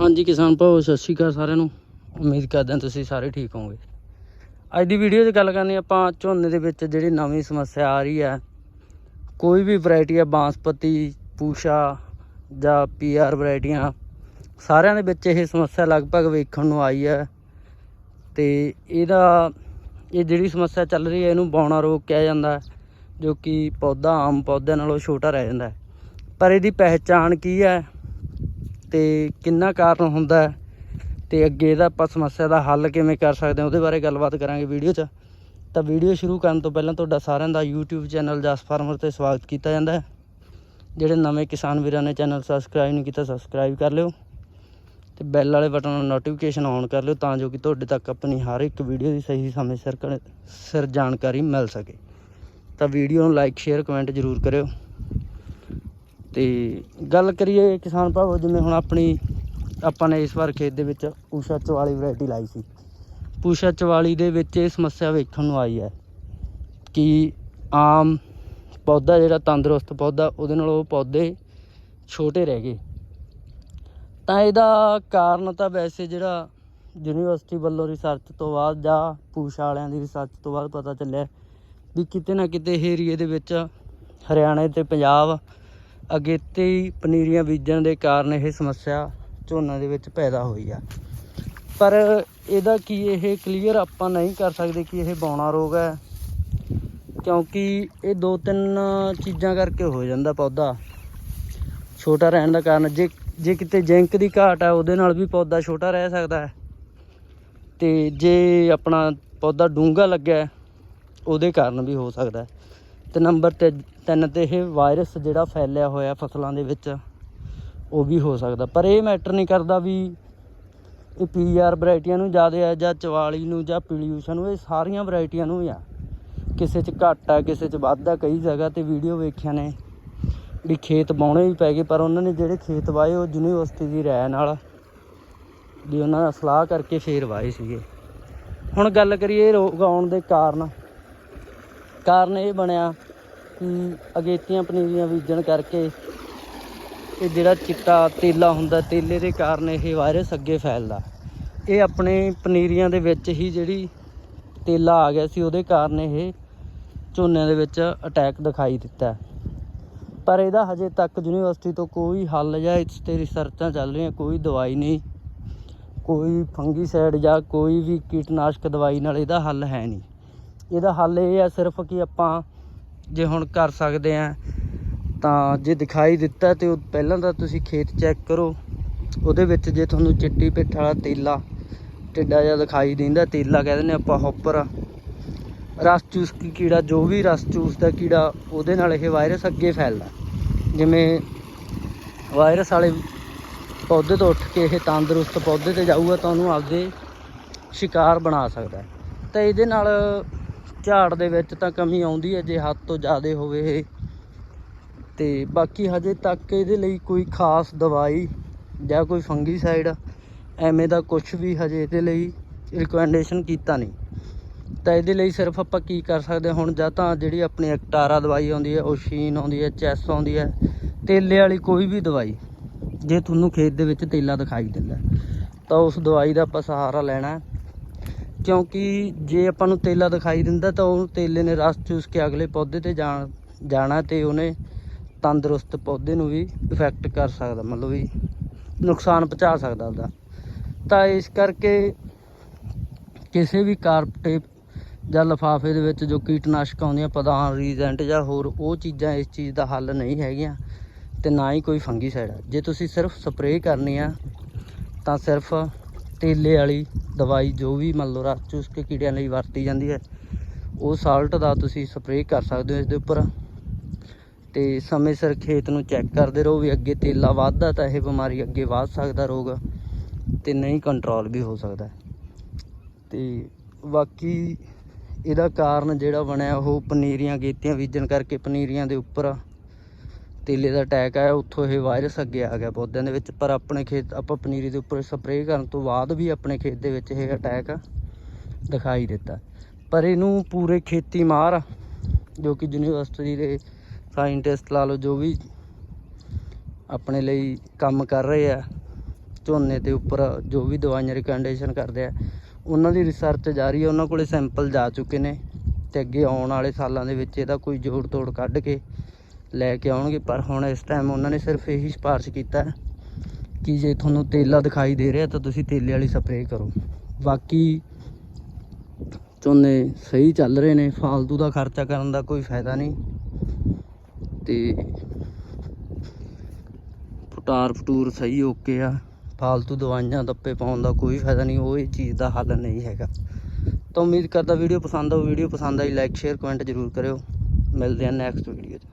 ਹਾਂਜੀ ਕਿਸਾਨ ਭਾਓ, ਸਤਿ ਸ਼੍ਰੀ ਅਕਾਲ ਸਾਰਿਆਂ ਨੂੰ। ਉਮੀਦ ਕਰਦੇ ਹਾਂ ਤੁਸੀਂ ਸਾਰੇ ਠੀਕ ਹੋਵੋਗੇ। ਅੱਜ ਦੀ ਵੀਡੀਓ 'ਚ ਗੱਲ ਕਰਨੀ ਆਪਾਂ ਝੋਨੇ ਦੇ ਵਿੱਚ ਜਿਹੜੀ ਨਵੀਂ ਸਮੱਸਿਆ ਆ ਰਹੀ ਹੈ ਕੋਈ ਵੀ ਵੈਰਾਈਟੀ ਹੈ ਬਾਂਸਪਤੀ, ਪੂਸ਼ਾ ਜਾਂ ਪੀਆਰ ਵੈਰਾਈਟੀਆਂ ਸਾਰਿਆਂ ਦੇ ਵਿੱਚ ਇਹ ਸਮੱਸਿਆ ਲਗਭਗ ਵੇਖਣ ਨੂੰ ਆਈ ਹੈ ਤੇ ਇਹਦਾ, ਇਹ ਜਿਹੜੀ ਸਮੱਸਿਆ ਚੱਲ ਰਹੀ ਹੈ ਇਹਨੂੰ ਬੌਣਾ ਰੋਗ ਕਿਹਾ ਜਾਂਦਾ ਜੋ ਕਿ ਪੌਦਾ, ਆਮ ਪੌਦਿਆਂ ਨਾਲੋਂ ਛੋਟਾ ਰਹਿ ਜਾਂਦਾ ਪਰ ਇਹਦੀ ਪਹਿਚਾਣ ਕੀ ਹੈ? ਤੇ ਕਿੰਨਾ ਕਾਰਨ ਹੁੰਦਾ ਹੈ ਤੇ ਅੱਗੇ ਇਹਦਾ ਆਪਾਂ ਸਮੱਸਿਆ ਦਾ ਹੱਲ ਕਿਵੇਂ ਕਰ ਸਕਦੇ ਹਾਂ, ਉਹਦੇ ਬਾਰੇ ਗੱਲਬਾਤ ਕਰਾਂਗੇ ਵੀਡੀਓ 'ਚ। ਤਾਂ ਵੀਡੀਓ ਸ਼ੁਰੂ ਕਰਨ ਤੋਂ ਪਹਿਲਾਂ ਤੁਹਾਡਾ ਸਾਰਿਆਂ ਦਾ YouTube ਚੈਨਲ ਜਸ ਫਾਰਮਰ ਤੇ ਸਵਾਗਤ ਕੀਤਾ ਜਾਂਦਾ ਹੈ। ਜਿਹੜੇ ਨਵੇਂ ਕਿਸਾਨ ਵੀਰਾਂ ਨੇ ਚੈਨਲ ਸਬਸਕ੍ਰਾਈਬ ਨਹੀਂ ਕੀਤਾ, ਸਬਸਕ੍ਰਾਈਬ ਕਰ ਲਿਓ ਤੇ ਬੈਲ ਵਾਲੇ ਬਟਨ ਨੂੰ ਨੋਟੀਫਿਕੇਸ਼ਨ ਔਨ ਕਰ ਲਿਓ ਤਾਂ ਜੋ ਕਿ ਤੁਹਾਡੇ ਤੱਕ ਆਪਣੀ ਹਰ ਇੱਕ ਵੀਡੀਓ ਦੀ ਸਹੀ ਸਮੇਂ ਸਿਰ ਕ- ਸਿਰ ਜਾਣਕਾਰੀ ਮਿਲ ਸਕੇ। ਤਾਂ ਵੀਡੀਓ ਨੂੰ ਲਾਈਕ ਸ਼ੇਅਰ ਕਮੈਂਟ ਜ਼ਰੂਰ ਕਰਿਓ। ਤੇ ਗੱਲ ਕਰੀਏ ਕਿਸਾਨ ਭਾਵੋ, ਜਿਵੇਂ ਹੁਣ ਆਪਣੀ, ਆਪਾਂ ਨੇ ਇਸ ਵਾਰ ਖੇਤ ਦੇ ਵਿੱਚ ਪੂਸ਼ਾ 44 ਵੈਰਾਈਟੀ ਲਾਈ ਸੀ। ਪੂਸ਼ਾ 44 ਦੇ ਵਿੱਚ ਇਹ ਸਮੱਸਿਆ ਵੇਖਣ ਨੂੰ ਆਈ ਹੈ ਕਿ ਆਮ ਪੌਦਾ ਜਿਹੜਾ, ਤੰਦਰੁਸਤ ਪੌਦਾ, ਉਹਦੇ ਨਾਲੋਂ ਉਹ ਪੌਦੇ ਛੋਟੇ ਰਹਿ ਗਏ। ਤਾਂ ਇਹਦਾ ਕਾਰਨ ਤਾਂ ਵੈਸੇ ਜਿਹੜਾ ਯੂਨੀਵਰਸਿਟੀ ਵੱਲੋਂ ਰਿਸਰਚ ਤੋਂ ਬਾਅਦ ਜਾਂ ਪੂਸ਼ਾ ਵਾਲਿਆਂ ਦੀ ਰਿਸਰਚ ਤੋਂ ਬਾਅਦ ਪਤਾ ਚੱਲਿਆ ਵੀ ਕਿਤੇ ਨਾ ਕਿਤੇ ਇਹ ਏਰੀਏ ਦੇ ਵਿੱਚ ਹਰਿਆਣਾ ਤੇ ਪੰਜਾਬ ਅਗੇਤੇ ਹੀ ਪਨੀਰੀਆਂ ਬੀਜਣ ਦੇ ਕਾਰਨ ਇਹ ਸਮੱਸਿਆ ਝੋਨਾ ਦੇ ਵਿੱਚ ਪੈਦਾ ਹੋਈ ਆ। ਪਰ ਇਹਦਾ ਕੀ ਇਹ ਕਲੀਅਰ ਆਪਾਂ ਨਹੀਂ ਕਰ ਸਕਦੇ ਕਿ ਇਹ ਬੌਣਾ ਰੋਗ ਹੈ, ਕਿਉਂਕਿ ਇਹ ਦੋ ਤਿੰਨ ਚੀਜ਼ਾਂ ਕਰਕੇ ਹੋ ਜਾਂਦਾ ਪੌਦਾ। ਛੋਟਾ ਰਹਿਣ ਦਾ ਕਾਰਨ, ਜੇ ਜੇ ਕਿਤੇ ਜ਼ਿੰਕ ਦੀ ਘਾਟ ਹੈ ਉਹਦੇ ਨਾਲ ਵੀ ਪੌਦਾ ਛੋਟਾ ਰਹਿ ਸਕਦਾ ਹੈ। ਤੇ ਜੇ ਆਪਣਾ ਪੌਦਾ ਡੂੰਘਾ ਲੱਗਿਆ, ਉਹਦੇ ਕਾਰਨ ਵੀ ਹੋ ਸਕਦਾ ਹੈ। ਤੇ ਨੰਬਰ ਤੇ ਤਿੰਨ ਤੇ ਇਹ ਵਾਇਰਸ ਜਿਹੜਾ ਫੈਲਿਆ ਹੋਇਆ ਫਸਲਾਂ ਦੇ ਵਿੱਚ, ਉਹ ਵੀ ਹੋ ਸਕਦਾ। ਪਰ ਇਹ ਮੈਟਰ ਨਹੀਂ ਕਰਦਾ ਵੀ ਇਹ ਪੀਆਰ ਵੈਰਾਈਟੀਆਂ ਨੂੰ ਜ਼ਿਆਦਾ ਆ ਜਾਂ 44 ਨੂੰ ਜਾਂ ਪੀਲੀਊਸ਼ਨ ਨੂੰ, ਇਹ ਸਾਰੀਆਂ ਵੈਰਾਈਟੀਆਂ ਨੂੰ ਆ। ਕਿਸੇ 'ਚ ਘੱਟ ਆ, ਕਿਸੇ 'ਚ ਵੱਧ ਆ, ਕਈ ਜਗ੍ਹਾ ਤੇ ਵੀਡੀਓ ਵੇਖਿਆ ਨੇ ਵੀ ਖੇਤ ਬਾਉਣੇ ਵੀ ਪੈ ਗਏ, ਪਰ ਉਹਨਾਂ ਨੇ ਜਿਹੜੇ ਖੇਤ ਵਾਏ, ਉਹ ਯੂਨੀਵਰਸਿਟੀ ਦੀ ਰਾਇ ਨਾਲ ਵੀ ਉਹਨਾਂ ਦਾ ਸਲਾਹ ਕਰਕੇ ਫੇਰ ਵਾਏ ਸੀਗੇ। ਹੁਣ ਗੱਲ ਕਰੀਏ ਰੋਗ ਆਉਣ ਦੇ ਕਾਰਨ ਕਾਰਨ ਇਹ ਬਣਿਆ ਅਗੇਤੀਆਂ ਪਨੀਰੀਆਂ ਬੀਜਣ ਕਰਕੇ ਇਹ ਜਿਹੜਾ ਚਿੱਟਾ ਤੇਲਾ ਹੁੰਦਾ, ਤੇਲੇ ਦੇ ਕਾਰਨ ਇਹ ਵਾਇਰਸ ਅੱਗੇ ਫੈਲਦਾ। ਇਹ ਆਪਣੇ ਪਨੀਰੀਆਂ ਦੇ ਵਿੱਚ ਹੀ ਜਿਹੜੀ ਤੇਲਾ ਆ ਗਿਆ ਸੀ, ਉਹਦੇ ਕਾਰਨ ਇਹ ਝੋਨਿਆਂ ਦੇ ਵਿੱਚ ਅਟੈਕ ਦਿਖਾਈ ਦਿੱਤਾ। ਪਰ ਇਹਦਾ ਹਜੇ ਤੱਕ ਯੂਨੀਵਰਸਿਟੀ ਤੋਂ ਕੋਈ ਹੱਲ ਜਾਂ ਇਸ ਤੇ ਰਿਸਰਚਾਂ ਚੱਲ ਰਹੀਆਂ, ਕੋਈ ਦਵਾਈ ਨਹੀਂ। ਕੋਈ ਫੰਗੀਸਾਈਡ ਜਾਂ ਕੋਈ ਵੀ ਕੀਟਨਾਸ਼ਕ ਦਵਾਈ ਨਾਲ ਇਹਦਾ ਹੱਲ ਹੈ ਨਹੀਂ। ਇਹਦਾ ਹੱਲ ਇਹ ਹੈ ਸਿਰਫ ਕਿ ਆਪਾਂ ਜੇ ਹੁਣ ਕਰ ਸਕਦੇ ਆ, ਤਾਂ ਜੇ ਦਿਖਾਈ ਦਿੱਤਾ ਤੇ ਉਹ ਪਹਿਲਾਂ ਤਾਂ ਤੁਸੀਂ ਖੇਤ ਚੈੱਕ ਕਰੋ। ਉਹਦੇ ਵਿੱਚ ਜੇ ਤੁਹਾਨੂੰ ਚਿੱਟੀ ਪਿੱਠ ਵਾਲਾ ਤੇਲਾ ਟਿੱਡਾ ਜਿਹਾ ਦਿਖਾਈ ਦਿੰਦਾ, ਤੇਲਾ ਕਹਿ ਦਿੰਦੇ ਆਪਾਂ ਹੌਪਰ ਰਸ ਚੂਸ ਕੀ ਕੀੜਾ, ਜੋ ਵੀ ਰਸ ਚੂਸ ਦਾ ਕੀੜਾ, ਉਹਦੇ ਨਾਲ ਇਹ ਵਾਇਰਸ ਅੱਗੇ ਫੈਲਦਾ। ਜਿਵੇਂ ਵਾਇਰਸ ਵਾਲੇ ਪੌਦੇ ਤੋਂ ਉੱਠ ਕੇ ਇਹ ਤੰਦਰੁਸਤ ਪੌਦੇ ਤੇ ਜਾਊਗਾ ਤਾਂ ਉਹਨੂੰ ਆਪਦੇ ਸ਼ਿਕਾਰ ਬਣਾ ਸਕਦਾ। ਤਾਂ ਇਹਦੇ ਨਾਲ ਝਾੜ ਦੇ ਵਿੱਚ ਤਾਂ ਕਮੀ ਆਉਂਦੀ ਹੈ, ਜੇ ਹੱਦ ਤੋਂ ਜ਼ਿਆਦਾ ਹੋਵੇ ਇਹ। ਤੇ ਬਾਕੀ ਹਜੇ ਤੱਕ ਇਹਦੇ ਲਈ ਕੋਈ ਖਾਸ ਦਵਾਈ ਜਾਂ ਕੋਈ ਫੰਗੀਸਾਈਡ ਐਵੇਂ ਦਾ ਕੁਝ ਵੀ ਹਜੇ ਇਹਦੇ ਲਈ ਰਿਕਮੈਂਡੇਸ਼ਨ ਕੀਤਾ ਨਹੀਂ। ਤਾਂ ਇਹਦੇ ਲਈ ਸਿਰਫ ਆਪਾਂ ਕੀ ਕਰ ਸਕਦੇ ਹੁਣ, ਜਾਂ ਤਾਂ ਜਿਹੜੀ ਆਪਣੀ ਐਕਟਾਰਾ ਦਵਾਈ ਆਉਂਦੀ ਹੈ, ਓਸ਼ੀਨ ਆਉਂਦੀ ਹੈ, ਚੈਸ ਆਉਂਦੀ ਹੈ, ਤੇਲੇ ਵਾਲੀ ਕੋਈ ਵੀ ਦਵਾਈ, ਜੇ ਤੁਹਾਨੂੰ ਖੇਤ ਦੇ ਵਿੱਚ ਤੇਲਾ ਦਿਖਾਈ ਦਿੰਦਾ ਤਾਂ ਉਸ ਦਵਾਈ ਦਾ ਆਪਾਂ ਸਹਾਰਾ ਲੈਣਾ ਕਿਉਂਕਿ ਜੇ ਆਪਾਂ ਨੂੰ ਤੇਲਾ ਦਿਖਾਈ ਦਿੰਦਾ ਤਾਂ ਉਹ ਤੇਲੇ ਨੇ ਰਸ ਚੂਸ ਕੇ ਅਗਲੇ ਪੌਦੇ ਤੇ ਜਾਣ, ਜਾਣਾ ਤੇ ਉਹਨੇ ਤੰਦਰੁਸਤ ਪੌਦੇ ਨੂੰ ਵੀ ਇਫੈਕਟ ਕਰ ਸਕਦਾ, ਮਤਲਬ ਵੀ ਨੁਕਸਾਨ ਪਹੁੰਚਾ ਸਕਦਾ ਉਹਦਾ। ਤਾਂ ਇਸ ਕਰਕੇ ਕਿਸੇ ਵੀ ਕਾਰਪਟੇਪ ਜਾਂ ਲਿਫਾਫੇ ਦੇ ਵਿੱਚ ਜੋ ਕੀਟਨਾਸ਼ਕ ਆਉਂਦੀਆਂ, ਪ੍ਰਧਾਨ ਰੀਜੈਂਟ ਜਾਂ ਹੋਰ, ਉਹ ਚੀਜ਼ਾਂ ਇਸ ਚੀਜ਼ ਦਾ ਹੱਲ ਨਹੀਂ ਹੈਗੀਆਂ ਤੇ ਨਾ ਹੀ ਕੋਈ ਫੰਗੀਸਾਈਡ ਹੈ ਜੇ ਤੁਸੀਂ ਸਿਰਫ ਸਪਰੇਅ ਕਰਨੀ ਆ ਤਾਂ ਸਿਰਫ ਤੇਲੇ ਵਾਲੀ ਦਵਾਈ ਜੋ ਵੀ ਮੰਨ ਲਓ ਰਸ ਚੂਸ ਕੇ ਕੀੜਿਆਂ ਲਈ ਵਰਤੀ ਜਾਂਦੀ ਹੈ, ਉਹ ਸਾਲਟ ਦਾ ਤੁਸੀਂ ਸਪਰੇਅ ਕਰ ਸਕਦੇ ਹੋ ਇਸ ਦੇ ਉੱਪਰ। ਤੇ ਸਮੇਂ ਸਿਰ ਖੇਤ ਨੂੰ ਚੈੱਕ ਕਰਦੇ ਰਹੋ ਵੀ ਅੱਗੇ ਤੇਲਾ ਵੱਧਦਾ ਤਾਂ ਇਹ ਬਿਮਾਰੀ ਅੱਗੇ ਵੱਧ ਸਕਦਾ ਰੋਗ ਤੇ ਨਹੀਂ ਕੰਟਰੋਲ ਵੀ ਹੋ ਸਕਦਾ। ਤੇ ਬਾਕੀ ਇਹਦਾ ਕਾਰਨ ਜਿਹੜਾ ਬਣਿਆ ਉਹ ਪਨੀਰੀਆਂ ਗੇਤੀਆਂ ਬੀਜਣ ਕਰਕੇ ਪਨੀਰੀਆਂ ਦੇ ਉੱਪਰ ਤੇਲੇ ਦਾ ਅਟੈਕ ਆਇਆ, ਉੱਥੋਂ ਇਹ ਵਾਇਰਸ ਅੱਗੇ ਆ ਗਿਆ ਪੌਦਿਆਂ ਦੇ ਵਿੱਚ, ਪਰ ਆਪਣੇ ਖੇਤ, ਆਪਾਂ ਪਨੀਰੀ ਦੇ ਉੱਪਰ ਸਪਰੇਅ ਕਰਨ ਤੋਂ ਬਾਅਦ ਵੀ ਆਪਣੇ ਖੇਤ ਦੇ ਵਿੱਚ ਇਹ ਅਟੈਕ ਦਿਖਾਈ ਦਿੱਤਾ। ਪਰ ਇਹਨੂੰ ਪੂਰੇ ਖੇਤੀ ਮਾਹਰ ਜੋ ਕਿ ਯੂਨੀਵਰਸਿਟੀ ਦੇ ਸਾਇੰਟਿਸਟ ਲਾ ਲਓ, ਜੋ ਵੀ ਆਪਣੇ ਲਈ ਕੰਮ ਕਰ ਰਹੇ ਆ, ਝੋਨੇ ਦੇ ਉੱਪਰ ਜੋ ਵੀ ਦਵਾਈਆਂ ਰਿਕਮੈਂਡੇਸ਼ਨ ਕਰਦੇ ਆ, ਉਹਨਾਂ ਦੀ ਰਿਸਰਚ ਜਾਰੀ ਹੈ ਉਹਨਾਂ ਕੋਲੇ ਸੈਂਪਲ ਜਾ ਚੁੱਕੇ ਨੇ ਤੇ ਅੱਗੇ ਆਉਣ ਵਾਲੇ ਸਾਲਾਂ ਦੇ ਵਿੱਚ ਇਹਦਾ ਕੋਈ ਜੋੜ ਤੋੜ ਕੱਢ ਕੇ ਲੈ ਕੇ ਆਉਣਗੇ, ਪਰ ਹੁਣ ਇਸ ਟਾਈਮ ਉਹਨਾਂ ਨੇ ਸਿਰਫ ਇਹੀ ਸਿਫਾਰਿਸ਼ ਕੀਤਾ ਕਿ ਜੇ ਤੁਹਾਨੂੰ ਤੇਲਾ ਦਿਖਾਈ ਦੇ ਰਿਹਾ ਤਾਂ ਤੁਸੀਂ ਤੇਲੇ ਵਾਲੀ ਸਪਰੇਅ ਕਰੋ। ਬਾਕੀ ਝੋਨੇ ਸਹੀ ਚੱਲ ਰਹੇ ਨੇ, ਫਾਲਤੂ ਦਾ ਖਰਚਾ ਕਰਨ ਦਾ ਕੋਈ ਫਾਇਦਾ ਨਹੀਂ। ਤੇ ਫਟਾਰ ਫਟੂਰ ਸਹੀ ਓਕੇ ਆ, ਫਾਲਤੂ ਦਵਾਈਆਂ ਦੱਪੇ ਪਾਉਣ ਦਾ ਕੋਈ ਫਾਇਦਾ ਨਹੀਂ, ਉਹ ਇਹ ਚੀਜ਼ ਦਾ ਹੱਲ ਨਹੀਂ ਹੈਗਾ। ਤਾਂ ਉਮੀਦ ਕਰਦਾ ਵੀਡੀਓ ਪਸੰਦ ਆਊ, ਵੀਡੀਓ ਪਸੰਦ ਆਈ ਲਾਈਕ ਸ਼ੇਅਰ ਕਮੈਂਟ ਜ਼ਰੂਰ ਕਰਿਓ। ਮਿਲਦੇ ਹਾਂ ਨੈਕਸਟ ਵੀਡੀਓ 'ਚ।